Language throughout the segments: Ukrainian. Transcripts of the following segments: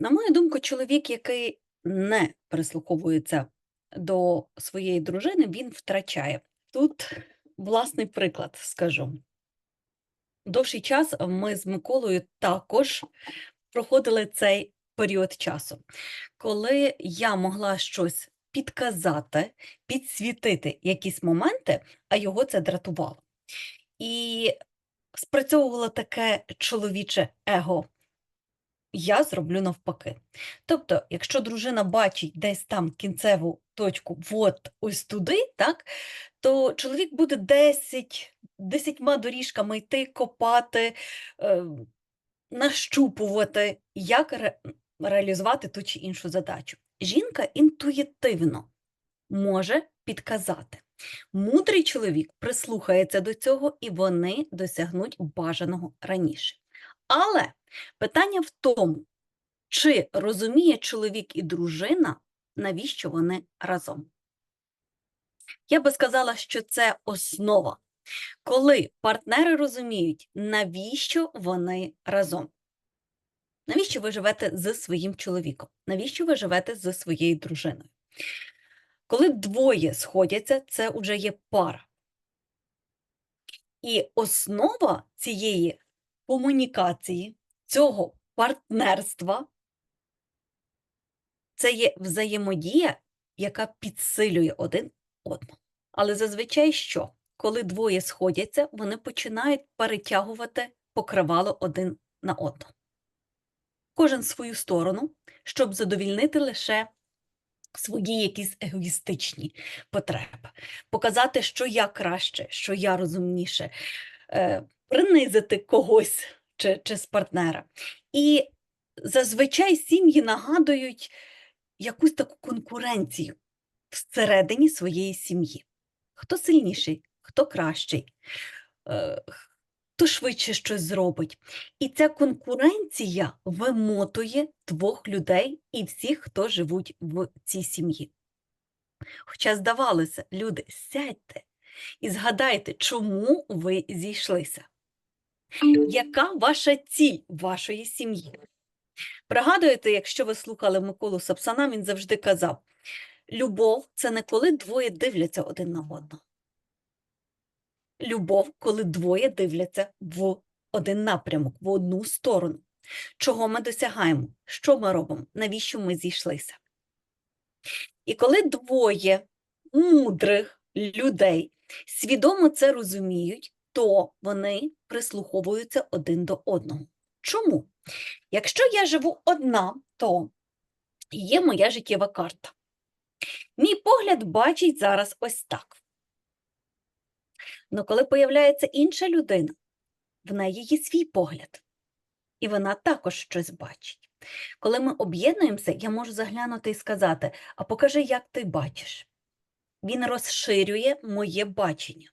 На мою думку, чоловік, який не прислуховується до своєї дружини, він втрачає. Тут власний приклад скажу. Довший час ми з Миколою також проходили цей період часу, коли я могла щось підказати, підсвітити якісь моменти, а його це дратувало. І спрацьовувало таке чоловіче его. Я зроблю навпаки. Тобто, якщо дружина бачить десь там кінцеву точку, от ось туди, так, то чоловік буде 10, десятьма доріжками йти, копати, е, нащупувати, як ре- реалізувати ту чи іншу задачу. Жінка інтуїтивно може підказати. Мудрий чоловік прислухається до цього, і вони досягнуть бажаного раніше. Але питання в тому, чи розуміє чоловік і дружина, навіщо вони разом? Я би сказала, що це основа, коли партнери розуміють, навіщо вони разом. Навіщо ви живете з своїм чоловіком? Навіщо ви живете зі своєю дружиною? Коли двоє сходяться, це вже є пара. І основа цієї комунікації, цього партнерства це є взаємодія, яка підсилює один одного. Але зазвичай що? Коли двоє сходяться, вони починають перетягувати покривало один на одного. Кожен свою сторону, щоб задовільнити лише свої якісь егоїстичні потреби, показати, що я краще, що я розумніше, е, принизити когось чи, чи з партнера. І зазвичай сім'ї нагадують якусь таку конкуренцію всередині своєї сім'ї. Хто сильніший, хто кращий, е, хто швидше щось зробить. І ця конкуренція вимотує двох людей і всіх, хто живуть в цій сім'ї. Хоча, здавалося, люди, сядьте і згадайте, чому ви зійшлися. Яка ваша ціль вашої сім'ї? Пригадуєте, якщо ви слухали Миколу Сапсана, він завжди казав: любов це не коли двоє дивляться один на одного. Любов, коли двоє дивляться в один напрямок, в одну сторону. Чого ми досягаємо? Що ми робимо? Навіщо ми зійшлися? І коли двоє мудрих людей свідомо це розуміють, то вони прислуховуються один до одного. Чому? Якщо я живу одна, то є моя життєва карта. Мій погляд бачить зараз ось так. Но коли появляється інша людина, в неї є свій погляд, і вона також щось бачить. Коли ми об'єднуємося, я можу заглянути і сказати: а покажи, як ти бачиш. Він розширює моє бачення.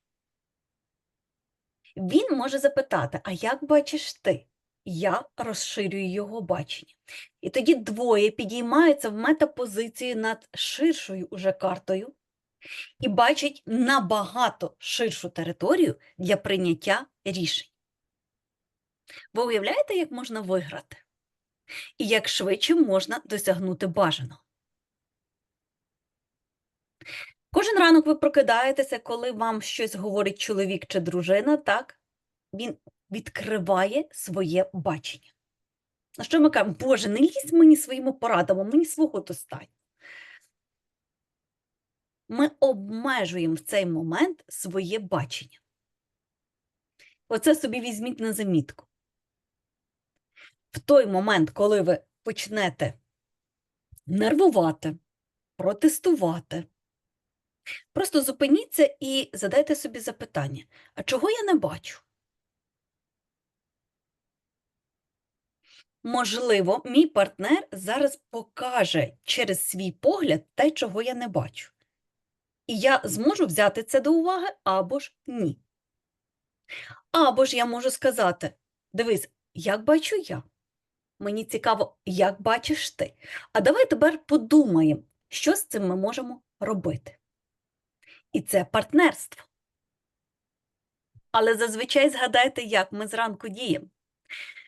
Він може запитати, а як бачиш ти? Я розширюю його бачення. І тоді двоє підіймаються в метапозицію над ширшою уже картою і бачать набагато ширшу територію для прийняття рішень. Ви уявляєте, як можна виграти? І як швидше можна досягнути бажаного? Кожен ранок ви прокидаєтеся, коли вам щось говорить чоловік чи дружина, так? Він відкриває своє бачення. На що ми кажемо, Боже, не лізь мені своїми порадами, мені свого достатньо. Ми обмежуємо в цей момент своє бачення. Оце собі візьміть на замітку. В той момент, коли ви почнете нервувати, протестувати, просто зупиніться і задайте собі запитання: а чого я не бачу? Можливо, мій партнер зараз покаже через свій погляд те, чого я не бачу. І я зможу взяти це до уваги або ж ні. Або ж я можу сказати: дивись, як бачу я. Мені цікаво, як бачиш ти. А давай тепер подумаємо, що з цим ми можемо робити. І це партнерство. Але зазвичай згадайте, як ми зранку діємо.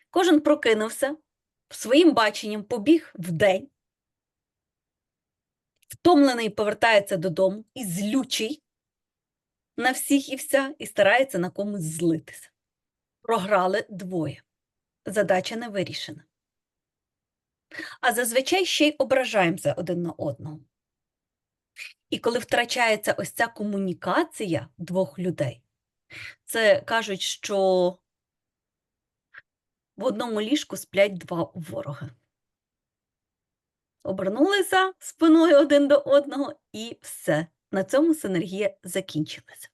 Кожен прокинувся, своїм баченням побіг вдень, втомлений повертається додому і злючий на всіх і вся, і старається на комусь злитися. Програли двоє. Задача не вирішена. А зазвичай ще й ображаємося один на одного. І коли втрачається ось ця комунікація двох людей, це кажуть, що в одному ліжку сплять два ворога. Обернулися спиною один до одного, і все. На цьому синергія закінчилася.